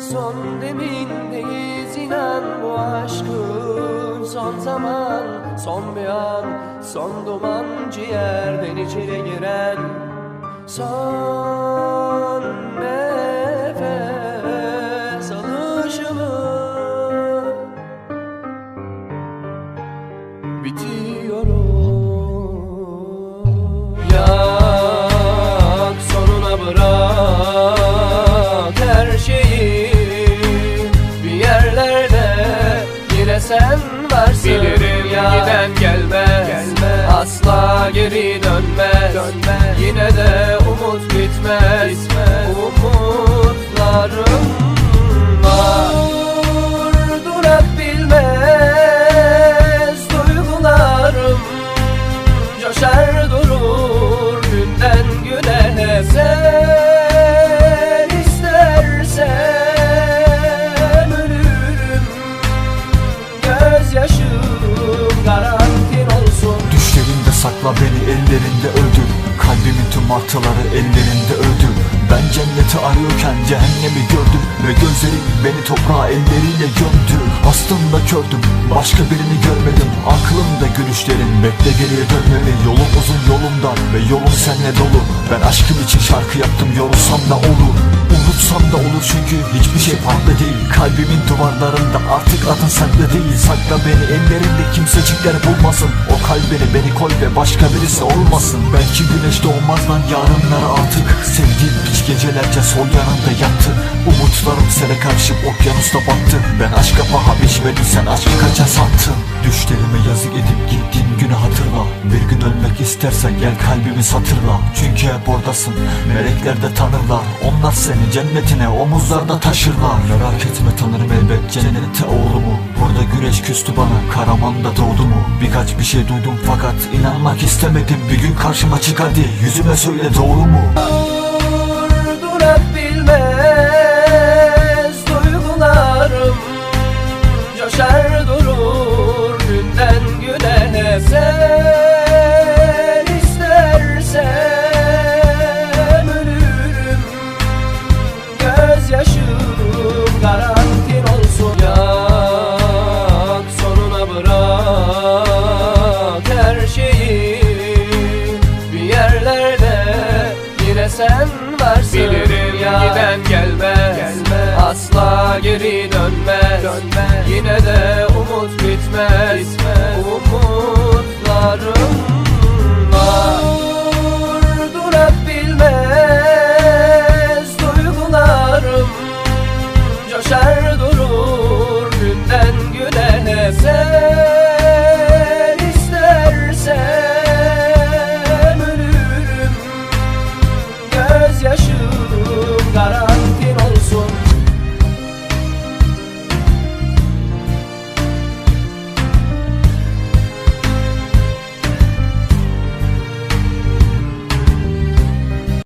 Son demindeyiz inan bu aşkın Son zaman, son bir an Son duman ciğerden içeri giren. Son nefes alışımı. Bitiyorum giden gelmez, gelmez. Asla geri dönmez, Dönmez. Yine de umut bitmez, Bitmez. Umutlarım Sakla beni ellerinde öldür Kalbimin tüm artıları ellerinde öldür Ben cenneti arıyorken cehennemi gördüm. Ve gözlerim beni toprağa elleriyle gömdü. Aslında kördüm başka birini görmedim. Aklımda gülüşlerin bekle geriye dönmemi Yolum uzun yolumdan ve yolum seninle dolu. Ben aşkım için şarkı yaptım yorulsam da olur Unutsam da olur çünkü hiçbir şey farklı değil. Kalbimin duvarlarında artık adın sende değil. Sakla beni ellerinde kimsecikler bulmasın. O kalbini beni koy ve başka birisi olmasın. Belki güneş doğmaz lan yarınlara artık. Sevdiğim hiç gecelerce sol yanında yattı. Umutlarım sene karşı okyanusta battı. Ben aşka paha biçmedim sen aşkı kaça sattın? Düşlerime yazık edip gittiğin günü hatırla. Bir gün ölmek istersen gel kalbimi satırla. Çünkü hep oradasın melekler de tanırlar. Onlar seni cennetine omuzlarda taşırlar. Merak etme tanırım elbet cennette oğlumu. Burada güneş küstü bana Karaman'da doğdu mu? Birkaç bir şey duydum fakat inanmak istemedim. Bir gün karşıma çık hadi yüzüme söyle doğru mu geri dönmez, Dönmez. Yine de umut bitmez, Bitmez. Umutlarım